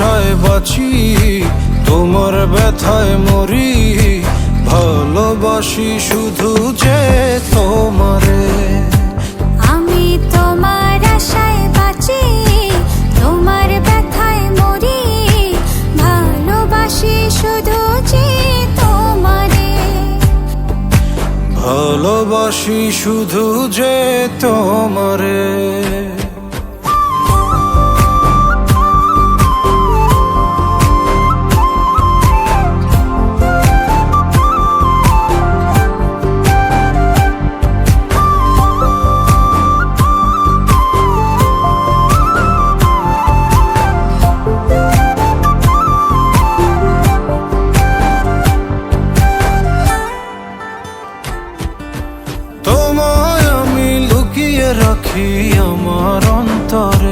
আশায় বাঁচি তোমার ব্যথায় মরি। ভালোবাসি শুধু যে তোমারে। আমি তোমার আশায় বাঁচি তোমার ব্যথায় মরি। ভালোবাসি শুধু যে তোমারে। ভালোবাসি শুধু যে তোমারে। রাখি আমার অন্তরে